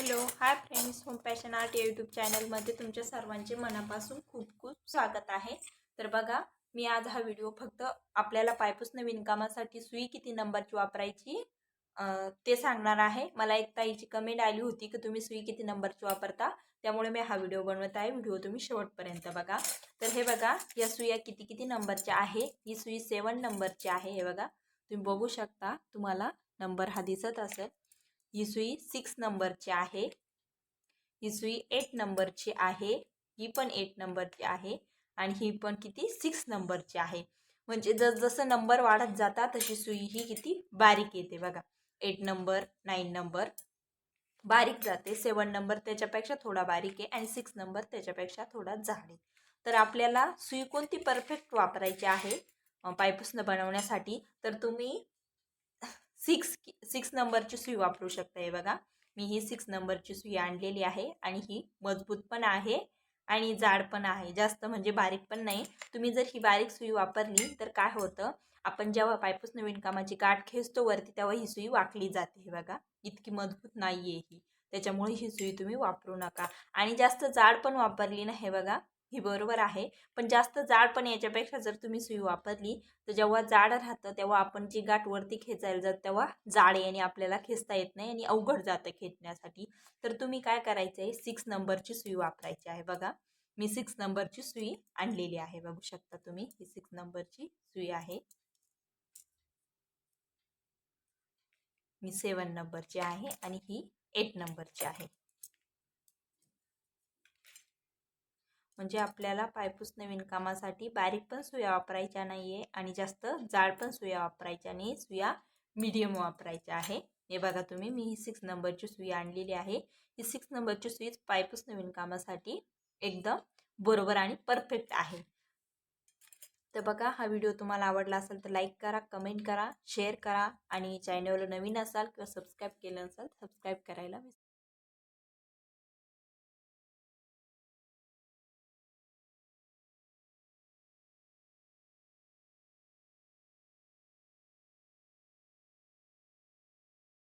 Hello hi friends Home Passion Art या YouTube चॅनलमध्ये तुमच्या सर्वांचे मनापासून खूप खूप स्वागत आहे. तर बघा मी आज हा व्हिडिओ फक्त आपल्याला पायपूस नवीन कामासाठी सुई किती नंबरची वापरायची ते सांगणार आहे. मला एक ताईची कमेंट आली होती की तुम्ही सुई किती नंबरची वापरता त्यामुळे मी हा व्हिडिओ बनवत आहे. व्हिडिओ तुम्ही शेवटपर्यंत बघा. तर हे बघा या सुया किती किती नंबरच्या आहे ही सुई सेवन नंबरची आहे हे बघा. तुम्ही बघू शकता तुम्हाला नंबर हा दिसत असेल. ही सुई सिक्स नंबरची आहे. ही सुई एट नंबरची आहे. ही पण एट नंबरची आहे. आणि ही पण किती सिक्स नंबरची आहे. म्हणजे जसजसं नंबर वाढत जातात तशी सुई ही किती बारीक येते बघा. एट नंबर नाईन नंबर बारीक जाते. सेवन नंबर त्याच्यापेक्षा थोडा बारीक आहे आणि सिक्स नंबर त्याच्यापेक्षा थोडा जाड आहे. तर आपल्याला सुई कोणती परफेक्ट वापरायची आहे? अं, पायपुसणं बनवण्यासाठी. तर तुम्ही सिक्स सिक्स नंबरची सुई वापरू शकता हे बघा. मी ही सिक्स नंबरची सुई आणलेली आहे आणि ही मजबूत पण आहे आणि जाड पण आहे. जास्त म्हणजे बारीक पण नाही. तुम्ही जर ही बारीक सुई वापरली तर काय होतं? आपण जेव्हा पायपूस नवीन कामाची गाठ खेचतो वरती तेव्हा ही सुई वाकली जाते हे बघा. इतकी मजबूत नाही आहे ही. त्याच्यामुळे ही सुई तुम्ही वापरू नका. आणि जास्त जाड पण वापरली ना हे बघा. ही बरोबर आहे. पण जास्त जाड पण याच्यापेक्षा जर तुम्ही सुई वापरली तर जेव्हा जाड राहतं तेव्हा आपण जी गाठ वरती खेचायला जात तेव्हा जाड आहे आणि आपल्याला खेचता येत नाही आणि अवघड जातं खेचण्यासाठी. तर तुम्ही काय करायचं आहे सिक्स नंबरची सुई वापरायची आहे बघा. मी सिक्स नंबरची सुई आणलेली आहे. बघू शकता तुम्ही ही सिक्स नंबरची सुई आहे. मी सेवन नंबरची आहे आणि ही एट नंबरची आहे. म्हणजे आपल्याला पायपूस नवीन कामासाठी बारीक पण सुया वापरायच्या नाही आहे आणि जास्त जाड पण सुया वापरायच्या नाही. सुया मीडियम वापरायच्या आहे. हे बघा तुम्ही मी ही सिक्स नंबरची सुई आणलेली आहे. ही सिक्स नंबरची सुई पायपूस नवीन कामासाठी एकदम बरोबर आणि परफेक्ट आहे. तर बघा हा व्हिडिओ तुम्हाला आवडला असेल तर लाईक करा कमेंट करा शेअर करा आणि चॅनलला नवीन असाल किंवा सबस्क्राईब केलं असाल सबस्क्राईब करायला